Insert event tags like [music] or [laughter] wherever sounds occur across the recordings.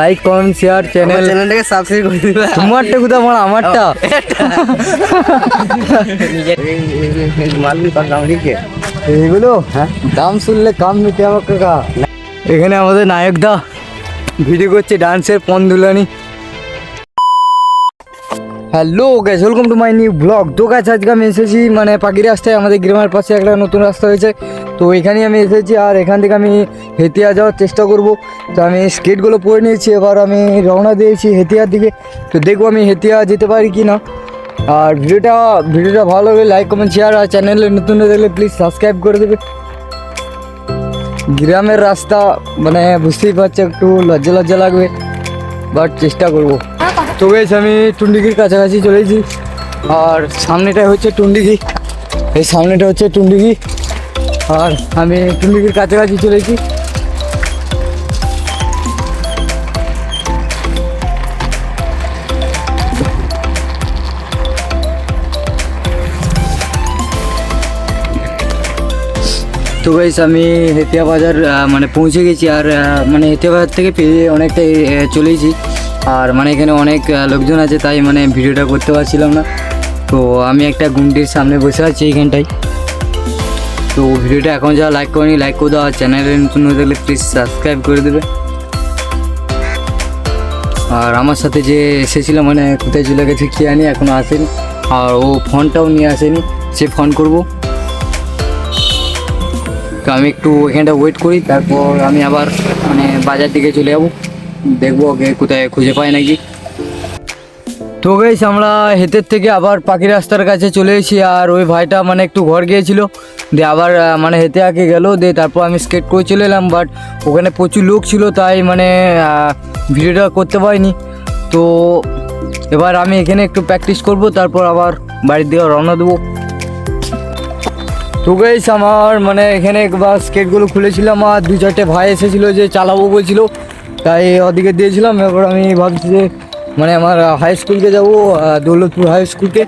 Like comment share channel চ্যানেলটাকে subscribe করে দিবা। তোমারটা কোথাও আমার আমারটা? কত দাম হ্যাঁ দাম শুনলে কাম নিতে হবে কাকা। এখানে আমাদের নায়ক দা। ভিডিও করছে ডান্সের পন দুলানি hello guys welcome to my new blog তো গাছ আজকে আমি এসেছি মানে পাখি রাস্তায় আমাদের গ্রামের পাশে একটা নতুন রাস্তা হয়েছে। তো এখানেই আমি এসেছি, আর এখান থেকে আমি হেতিয়া যাওয়ার চেষ্টা করব। তো আমি স্কেটগুলো পরে নিয়েছি, এবার আমি রওনা দিয়েছি হেতিয়ার দিকে। তো দেখব আমি হেতিয়া যেতে পারি কি না আর ভিডিওটা ভিডিওটা ভালো লাগলে লাইক কমেন্ট শেয়ার আর চ্যানেলে নতুন হয়ে দেখলে প্লিজ সাবস্ক্রাইব করে দেবে। গ্রামের রাস্তা মানে বুঝতেই পারছ, একটু লজ্জা লজ্জা লাগবে বাট চেষ্টা করব। তো গেছি আমি টুন্ডিগির কাছাকাছি চলেছি। আর সামনেটা হচ্ছে টুন্ডিগি। এই সামনেটা হচ্ছে টুন্ডিগি। আর আমি টুন্ডিগির কাছাকাছি চলেছি তো গাইস আমি হেতিয়া বাজার মানে পৌঁছে গেছি আর মানে হেতিয়া বাজার থেকে পেয়ে অনেকটাই চলেছি আর মানে এখানে অনেক লোকজন আছে, তাই মানে ভিডিওটা করতে পারছিলাম না। তো আমি একটা গুন্ডির সামনে বসে আছি এইখানটায় তো ভিডিওটা এখন যা লাইক করেনি লাইক করে দাও। আর চ্যানেলে নতুন হয়ে থাকলে প্লিজ সাবস্ক্রাইব করে দেবে। আর আমার সাথে যে এসেছিল মানে কোথায় চলে গেছে কি আনি এখনও আসেনি। আর ও ফোনটাও নিয়ে আসেনি, সে ফোন করব। তো আমি একটু এখানটা ওয়েট করি, তারপর আমি আবার মানে বাজার দিকে চলে যাব। দেখব ওকে কোথায় খুঁজে পাই নাকি। তো গেছি আমরা হেতের থেকে আবার পাখি রাস্তার কাছে চলে এসেছি আর ওই ভাইটা মানে একটু ঘর গিয়েছিল। দিয়ে আবার মানে হেতে আগে গেল, দিয়ে তারপর আমি স্কেট করে চলে এলাম বাট ওখানে প্রচুর লোক ছিল, তাই মানে ভিডিওটা করতে পারিনি। তো এবার আমি এখানে একটু প্র্যাকটিস করব, তারপর আবার বাড়ির দিকে রওনা দেবো। তো গাইস আমার মানে এখানে একবার স্কেটগুলো খুলেছিলাম, আর দু চারটে ভাই এসেছিল যে চালাবো বলছিল, তাই ওদিকে দিয়েছিলাম। এবার আমি ভাবছি যে মানে আমার হাই স্কুলকে যাব দৌলতপুর হাই স্কুলকে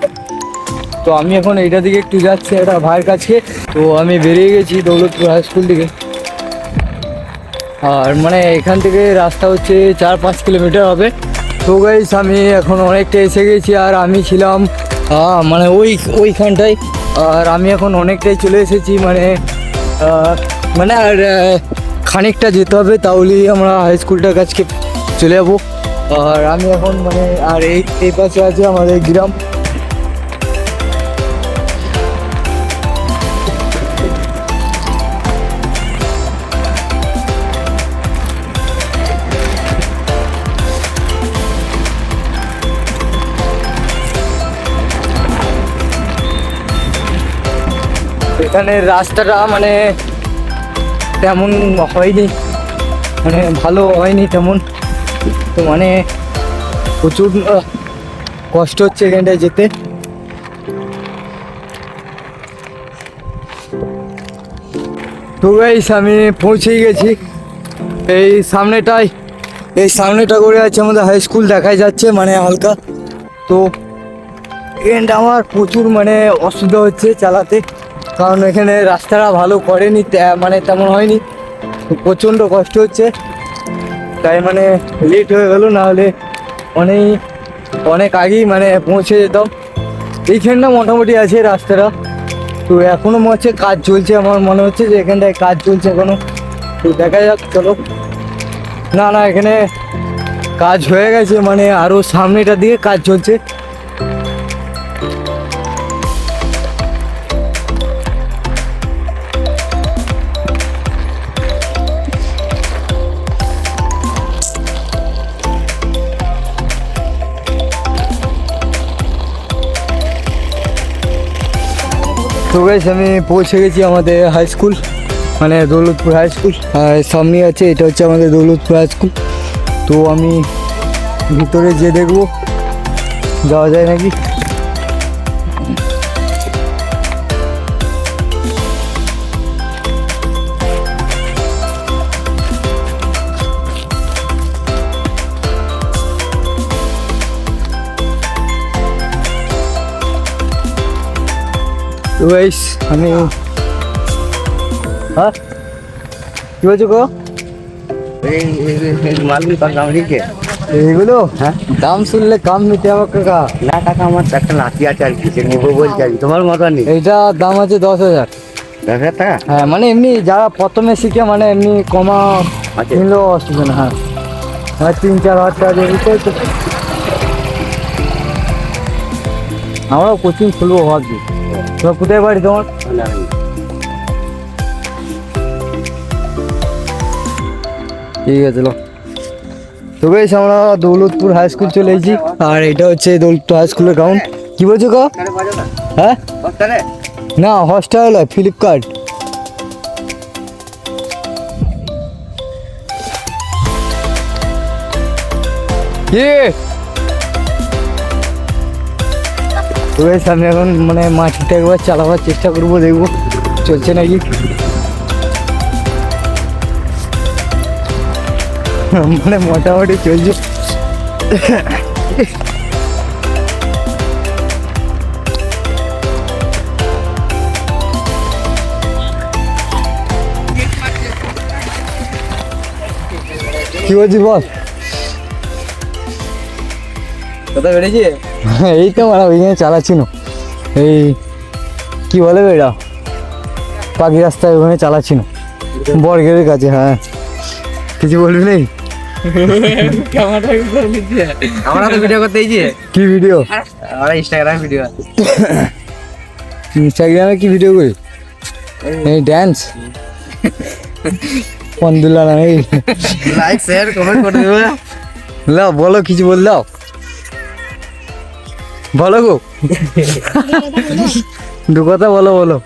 তো আমি এখন এইটা দিকে একটু যাচ্ছি, একটা ভাইয়ের কাছে। তো আমি বেরিয়ে গেছি দৌলতপুর হাই স্কুল থেকে আর মানে এখান থেকে রাস্তা হচ্ছে চার পাঁচ কিলোমিটার হবে। তো গাইস আমি এখন অনেকটা এসে গেছি, আর আমি ছিলাম মানে ওই, ওইখানটায়। আর আমি এখন অনেকটাই চলে এসেছি মানে মানে আর খানিকটা যেতে হবে, তাহলেই আমরা হাই স্কুলটার কাছকে চলে যাব। আর আমি এখন মানে আর এই এই পাশে আছে আমাদের গ্রাম। এখানে রাস্তাটা মানে তেমন হয়নি মানে ভালো হয়নি তেমন। তো মানে প্রচুর কষ্ট হচ্ছে এখানটায় যেতে। তো গাইস আমি পৌঁছেই গেছি। এই সামনেটাই এই সামনেটা করে আছে আমাদের হাই স্কুল দেখাই যাচ্ছে মানে হালকা। তো এখানটা আমার প্রচুর মানে অসুবিধা হচ্ছে চালাতে, কারণ এখানে রাস্তাটা ভালো করেনি মানে তেমন হয়নি। প্রচণ্ড কষ্ট হচ্ছে। তাই মানে লেট হয়ে গেল, নাহলে অনেক অনেক আগেই মানে পৌঁছে যেতাম। এইখানটা মোটামুটি আছে রাস্তাটা। তো এখনও মনে হচ্ছে কাজ চলছে, আমার মনে হচ্ছে যে এখানটায় কাজ চলছে এখনও। তো দেখা যাক, চলো। না না, এখানে কাজ হয়ে গেছে মানে আরও সামনেটার দিকে কাজ চলছে। তো গাইস আমি পৌঁছে গেছি আমাদের হাই স্কুল মানে দৌলতপুর হাই স্কুল আর সামনে আছে, এটা হচ্ছে আমাদের দৌলতপুর হাই স্কুল তো আমি ভিতরে যে দেখব, যাওয়া যায় নাকি? তো গাইস আমি হ্যাঁ? কি বলছো গো? মালগুলো তার দাম রেখে এইগুলো? হ্যাঁ? দাম শুনলে কাম নিতে হবে কাকা। না আমার একটা আছে আর কি নেব বলছি আর তোমার মতো নেই? এইটা দাম আছে দশ হাজার। দশ হাজার টাকা? হ্যাঁ মানে এমনি যারা প্রথমে শিখে মানে এমনি কমা। কিনলেও অসুবিধা না হ্যাঁ। হ্যাঁ তিন চার হাজার টাকা আমরাও কোচিং খুলবো ভাবছি তোমার কোথায় বাড়ি তোমার। ঠিক আছে লো তো বেশ আমরা দৌলতপুর হাই স্কুল চলে এসেছি আর এটা হচ্ছে দৌলতপুর হাই স্কুলের গ্রাউন্ড কি বলছো না। হ্যাঁ? না হস্টেল ফ্লিপকার্ট কি তো বেশ আমি এখন মানে মাটিটা একবার চালাবার চেষ্টা করব, দেখব। চলছে নাকি? মানে মোটামুটি চলছে। কি বলছিস বল? কোথায় বেড়েছি [laughs] এই তো মানে ওইখানে চালাচ্ছি না। এই কি বলে এটা? পাখি রাস্তায় ওখানে চালাচ্ছি না। বরগের কাছে হ্যাঁ। কিছু বলবি নেই আমরা তো ভিডিও করতে কি ভিডিও আমরা ইনস্টাগ্রাম ভিডিও ইনস্টাগ্রামে কি ভিডিও করি? এই। ড্যান্স [laughs] পন্দুলা না এই লাইক শেয়ার কমেন্ট করে দেবে। [laughs] লাও বলো কিছু বল দাও বলো গো। [laughs] দু কথা বলো বলো।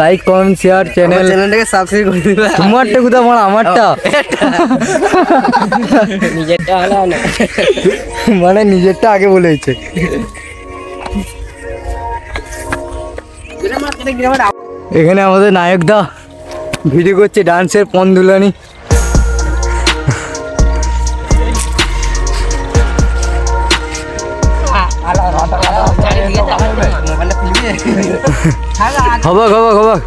লাইক কমেন্ট শেয়ার চ্যানেল চ্যানেলটাকে সাবস্ক্রাইব করে দিবে। তোমারটা কোথা আমার আমারটা? নিজেরটা হলো না। মানে নিজেরটা আগে বলেছে এখানে আমাদের নায়ক দা। ভিডিও করছে ডান্সের পন্দুলানি মোবাইলটা [laughs] হবাক হবাক হবাক।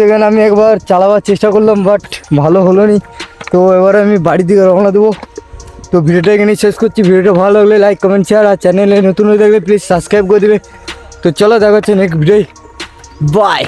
এখানে আমি একবার চালাবার চেষ্টা করলাম বাট ভালো হলো নি। তো এবারে আমি বাড়ির দিকে রওনা দেবো। তো ভিডিওটা এখানে শেষ করছি। ভিডিওটা ভালো লাগলে লাইক কমেন্ট শেয়ার আর চ্যানেলে নতুন হয়ে থাকলে প্লিজ সাবস্ক্রাইব করে দেবে। তো চলো, দেখা হচ্ছে নেক্সট ভিডিও বাই